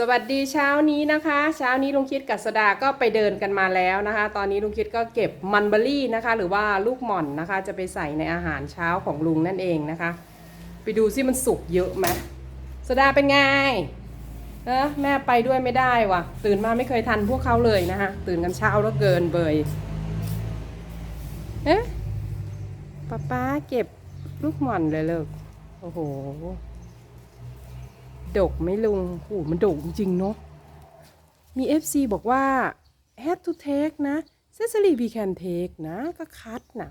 สวัสดีเช้านี้นะคะ เช้านี้ลุงคิดกับสดาก็ไปเดินกันมาแล้วนะคะ ตอนนี้ลุงคิดก็เก็บมันเบอรี่นะคะ หรือว่าลูกหม่อนนะคะ จะไปใส่ในอาหารเช้าของลุงนั่นเองนะคะ ไปดูซิมันสุกเยอะไหมสดาเป็นไงเออแม่ไปด้วยไม่ได้ว่ะ ตื่นมาไม่เคยทันพวกเขาเลยนะคะตื่นกันเช้าแล้วเกินเบยเอ๊ะป้าป้าเก็บลูกหม่อนเลยเลิกโอ้โห ดกไหม่ลุงโหมันดกจริงๆเนาะ มี FC บอกว่า had to take นะ Cecily we can take นะ ก็คัดนะ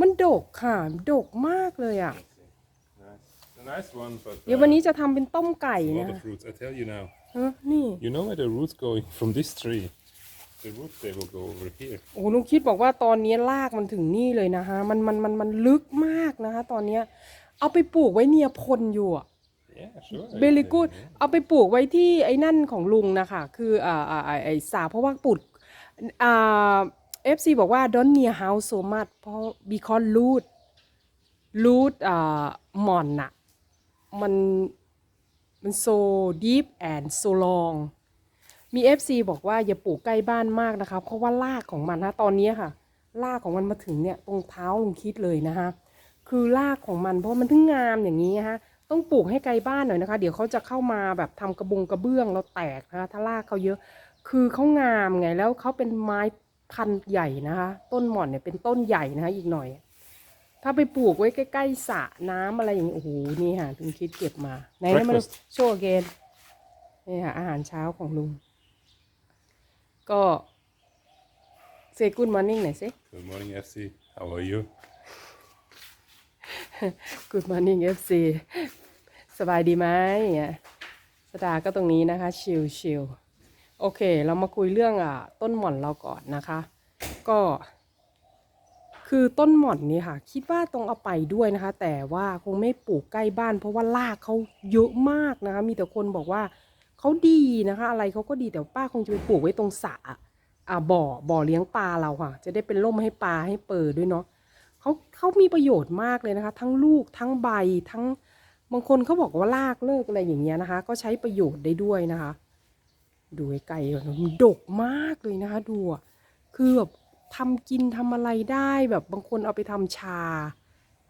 มันดกค่ะดกมากเลยอะ Nice. A nice one, but เดี๋ยว uh, วันนี้จะทำเป็นต้มไก่ a นะ lot of roots. I tell you now. เออนี่ You know where the roots going from this tree? The roots they will go over here. โอ้ลุงคิดบอกว่าตอนนี้รากมันถึงนี่เลยนะคะมันมันมันมันลึกมากนะคะตอนเนี้ย เอาไปปลูกไว้เนียพลอยู่อะ Yeah, sure. เบลิกูดเอาไปปลูกไว้ที่ไอ้นั่นของลุงนะคะ คืออ่าอ่าอ่าไอ้สาเพราะว่าปลูกอ่าเอฟซีบอกว่า don't near house so much เพราะ because root root อ่าหมอนน่ะ มันมัน so deep and so long มี FC บอกว่าอย่าปลูกใกล้บ้านมากนะคะ เพราะว่ารากของมันนะตอนนี้ค่ะ รากของมันมาถึงเนี่ยตรงเท้าลุงคิดเลยนะคะคือรากของมันเพราะมันถึงงามอย่างนี้ฮะ ต้องปลูกให้ไกลบ้านหน่อยนะคะ เดี๋ยวเขาจะเข้ามาแบบทำกระบุงกระเบื้องแล้วแตกนะคะถ้ารากเขาเยอะ คือเขางามไงแล้วเขาเป็นไม้พันธุ์ใหญ่นะคะ ต้นหม่อนเนี่ยเป็นต้นใหญ่นะคะ อีกหน่อย ถ้าไปปลูกไว้ใกล้ๆสระน้ำอะไรอย่างนี้โอ้โหนี่ค่ะลุงคิดเก็บมาไหนให้มาดู Breakfast โชว์เกนนี่ค่ะอาหารเช้าของลุง ก็เซกุนมอร์นิ่งหน่อยสิ Good morning, FC. How are you? Good morning FC สบายดีไหมเนี่ยสดาก็ตรงนี้นะคะ ชิลชิลโอเค เรามาคุยเรื่องอะต้นหม่อนเราก่อนนะคะ ก็ คือต้นหม่อนนี่ค่ะ คิดว่าต้องเอาไปด้วยนะคะ แต่ว่าคงไม่ปลูกใกล้บ้าน เพราะว่ารากเขาเยอะมากนะคะ มีแต่คนบอกว่าเขาดีนะคะ อะไรเขาก็ดีแต่ป้าคงจะไปปลูกไว้ตรงสระอ่าบ่อบ่อเลี้ยงปลาเราค่ะ จะได้เป็นร่มให้ปลาให้เปิดด้วยเนาะ เขาเขามีประโยชน์มากเลยนะคะ ทั้งลูกทั้งใบทั้งบางคนเขาบอกว่าลากเลิกอะไรอย่างเงี้ยนะคะ ก็ใช้ประโยชน์ได้ด้วยนะคะ ดูไกลๆก่อนนะมันดกมากเลยนะคะ ดูคือแบบทำกินทำอะไรได้แบบบางคนเอาไปทำชา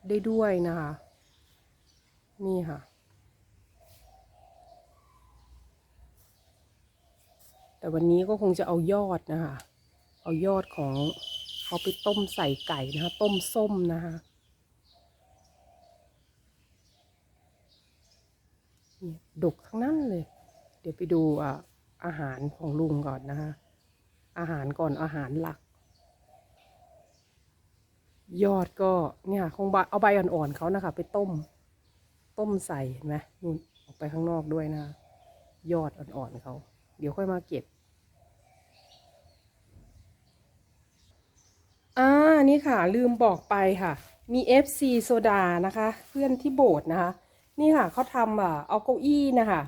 ได้ด้วยนะคะ นี่ค่ะ แต่วันนี้ก็คงจะเอายอดนะคะ เอายอดของ เขาไปต้มใส่ไก่นะคะ ต้มส้มนะคะนี่ดกทั้งนั้นเลย เดี๋ยวไปดูอาหารของลุงก่อนนะคะ อาหารก่อนอาหารหลัก ยอดก็เนี่ยคงเอาใบอ่อนๆเขานะคะ ไปต้ม ต้มใส่เห็นไหมนู่นออกไปข้างนอกด้วยนะคะยอดอ่อนๆเขา เดี๋ยวค่อยมาเก็บ อ่า นี่ค่ะ ลืมบอกไปค่ะ มี FC โซดานะคะ เพื่อนที่โบสถ์นะคะ นี่ค่ะเขาทำอะเอาเก้าอี้นะคะ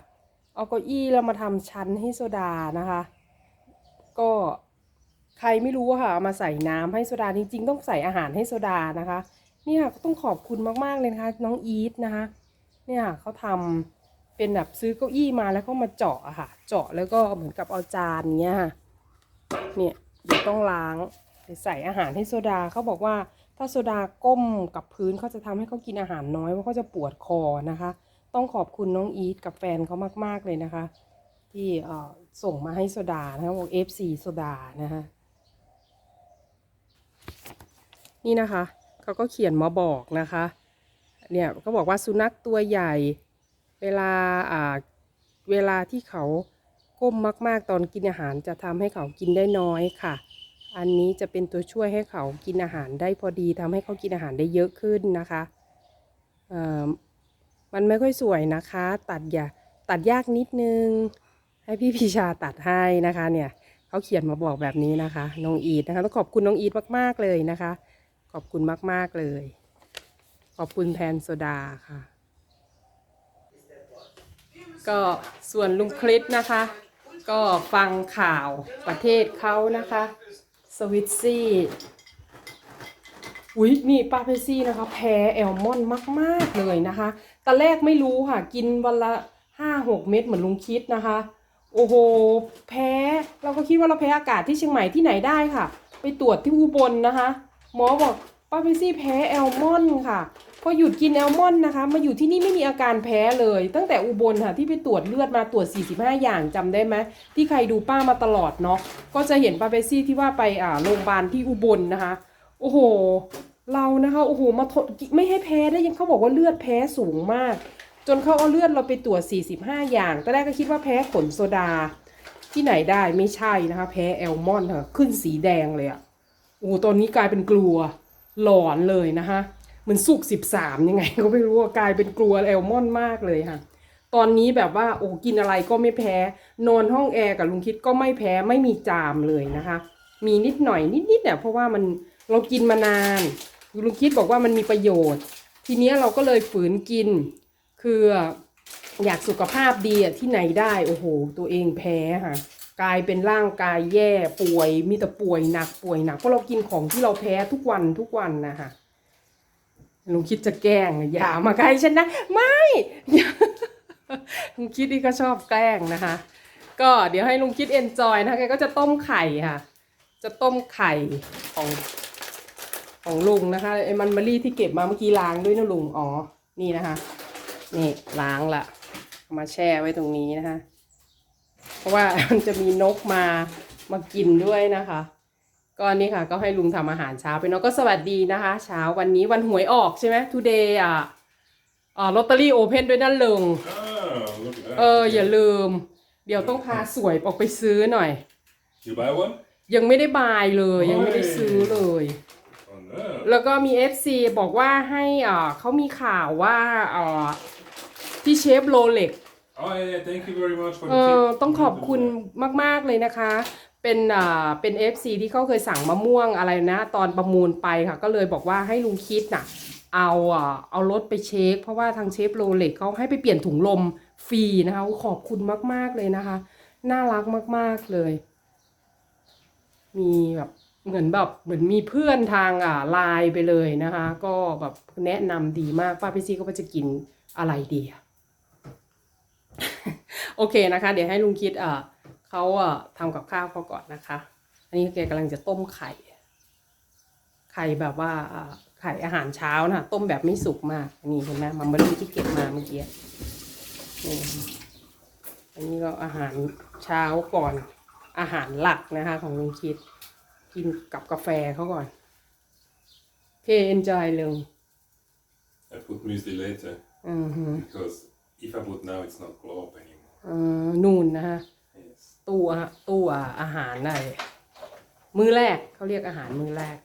เอาเก้าอี้แล้วมาทำชั้นให้โซดานะคะ ก็ใครไม่รู้ค่ะเอามาใส่น้ำให้โซดาจริง ๆ ต้องใส่อาหารให้โซดานะคะนี่ค่ะต้องขอบคุณมากๆเลยนะคะ น้องอีทนะคะ เนี่ยเขาทำเป็นแบบซื้อเก้าอี้มาแล้วก็มาเจาะอะค่ะ เจาะแล้วก็เหมือนกับเอาจานเนี้ยค่ะเนี่ยเดี๋ยวต้องล้าง เดี๋ยวใส่อาหารให้โซดาเขาบอกว่าถ้าโซดาก้มกับพื้นเขาจะทำให้เขากินอาหารน้อยเพราะเขาจะปวดคอนะคะ ต้องขอบคุณน้องอีทกับแฟนเขามากๆเลยนะคะ ที่ส่งมาให้โซดานะคะบอก FC โซดานะคะนี่นะคะเขาก็เขียนมาบอกนะคะเนี่ยก็บอกว่าสุนัขตัวใหญ่ เวลาอ่าเวลาที่เขาก้มมาก ๆ ตอนกินอาหารจะทำให้เขากินได้น้อยค่ะ อันนี้จะเป็นตัวช่วยให้เขากินอาหารได้พอดีทำให้เขากินอาหารได้เยอะขึ้นนะคะเอ่อมันไม่ค่อยสวยนะคะ ตัดอย่าตัดยากนิดนึง ให้พี่พิชาตัดให้นะคะ เนี่ยเขาเขียนมาบอกแบบนี้นะคะน้องอีทนะคะต้องขอบคุณน้องอีทมากๆเลยนะคะ ขอบคุณมากๆเลย ขอบคุณแทนโซดาค่ะ ก็ส่วนลุงคลิปนะคะ ก็ฟังข่าวประเทศเขานะคะ สวิตซี่ อุ๊ยนี่ปาเพซี่นะคะ แพ้แอลมอนมากๆเลยนะคะตอนแรกไม่รู้ค่ะ กินวันละห้าหกเม็ดเหมือนลุงคิดนะคะ โอ้โห แพ้เราก็คิดว่าเราแพ้อากาศที่เชียงใหม่ที่ไหนได้ค่ะ ไปตรวจที่อุบลนะคะ หมอบอกป้าพิซี่แพ้แอลมอนค่ะ อหยุดกินแอลมอนด์นะคะ มาอยู่ที่นี่ไม่มีอาการแพ้เลย ตั้งแต่อุบลค่ะที่ไปตรวจเลือดมาตรวจ 45 อย่างจำได้ไหมที่ใครดูป้ามาตลอดเนาะก็จะเห็นป้าเบซี่ที่ว่าไปอ่าโรงพยาบาลที่อุบลนะคะ โอ้โห เรานะคะโอ้โหมาทนไม่ให้แพ้ได้ยังเขาบอกว่าเลือดแพ้สูงมาก จนเขาเอาเลือดเราไปตรวจ 45 อย่างตอนแรกก็คิดว่าแพ้ขนโซดา ที่ไหนได้ไม่ใช่นะคะ แพ้แอลมอนด์ค่ะขึ้นสีแดงเลยอะโอ้ตอนนี้กลายเป็นกลัวหลอนเลยนะคะ เหมือนสุกสิบสามยังไง ก็ไม่รู้กลายเป็นกลัวแอลมอนมากเลยค่ะ ตอนนี้แบบว่าโอ้กินอะไรก็ไม่แพ้ นอนห้องแอร์กับลุงคิดก็ไม่แพ้ไม่มีจามเลยนะคะ มีนิดหน่อยนิดๆเนี่ยเพราะว่ามันเรากินมานานลุงคิดบอกว่ามันมีประโยชน์ ทีเนี้ยเราก็เลยฝืนกิน คืออยากสุขภาพดีอะที่ไหนได้โอ้โห ตัวเองแพ้ค่ะกลายเป็นร่างกายแย่ป่วยมีแต่ป่วยหนักป่วยหนักเพราะเรากินของที่เราแพ้ทุกวันทุกวันนะคะ ลุงคิดจะแกล้งอย่ามาใกล้ฉันนะ ไม่ลุงคิดนี่ก็ชอบแกล้งนะคะ ก็เดี๋ยวให้ลุงคิดเอนจอยนะคะแกก็จะต้มไข่ค่ะ จะต้มไข่ของของลุงนะคะไอ้มันมะลี่ที่เก็บมาเมื่อกี้ล้างด้วยนะลุงอ๋อนี่นะคะ นี่ล้างละมาแช่ไว้ตรงนี้นะคะ เพราะว่ามันจะมีนกมามากินด้วยนะคะ ก็นี่ค่ะ ก็ให้ลุงทำอาหารเช้าไปเนาะก็สวัสดีนะคะ เช้าวันนี้วันหวยออกใช่ไหม today อะอ่าลอตเตอรี่โอเพนด้วยนั่นลุง Oh, look at that. เออ อย่าลืม เดี๋ยวต้องพาสวยออกไปซื้อหน่อย You buy one? ยังไม่ได้บายเลย ยังไม่ได้ซื้อเลย Oh no. แล้วก็มี FC บอกว่าให้อ่าเขามีข่าวว่าอ่าที่เชฟโรเล็ก Oh yeah, thank you very much for เอ the อ tip. ต้องขอบคุณมาก ๆ เลยนะคะ เป็นอ่าเป็น FC ที่เขาเคยสั่งมะม่วงอะไรนะ ตอนประมูลไปค่ะ ก็เลยบอกว่าให้ลุงคิดน่ะ เอาอ่าเอารถไปเช็ค เพราะว่าทางเชฟโรเล็กเขาให้ไปเปลี่ยนถุงลมฟรีนะคะขอบคุณมาก ๆ เลยนะคะ น่ารักมาก ๆ เลย มีแบบเหมือนแบบเหมือนมีเพื่อนทางอ่าไลน์ไปเลยนะคะ ก็แบบแนะนำดีมากป้าพี่ซีก็ว่าจะกินอะไรดีอะโอเคนะคะ เดี๋ยวให้ลุงคิดอ่อ เขาเอ่อทำกับข้าวเขาก่อนนะคะ อันนี้แกกำลังจะต้มไข่ ไข่แบบว่าอ่าไข่อาหารเช้านะต้มแบบไม่สุกมากนี่เห็นไหมมัมเบอรี่ที่เก็บมาเมื่อกี้นี่อันนี้ก็อาหารเช้าก่อนอาหารหลักนะคะ ของลุงคิด กินกับกาแฟเขาก่อนโอเค enjoy ลุง I put muesli later อือฮึ because if I put now, it's not glow up anymore. เอ่อนูนนะคะ Yes. ตู้ตัวอาหารในมือแรกเขาเรียกอาหารมือแรก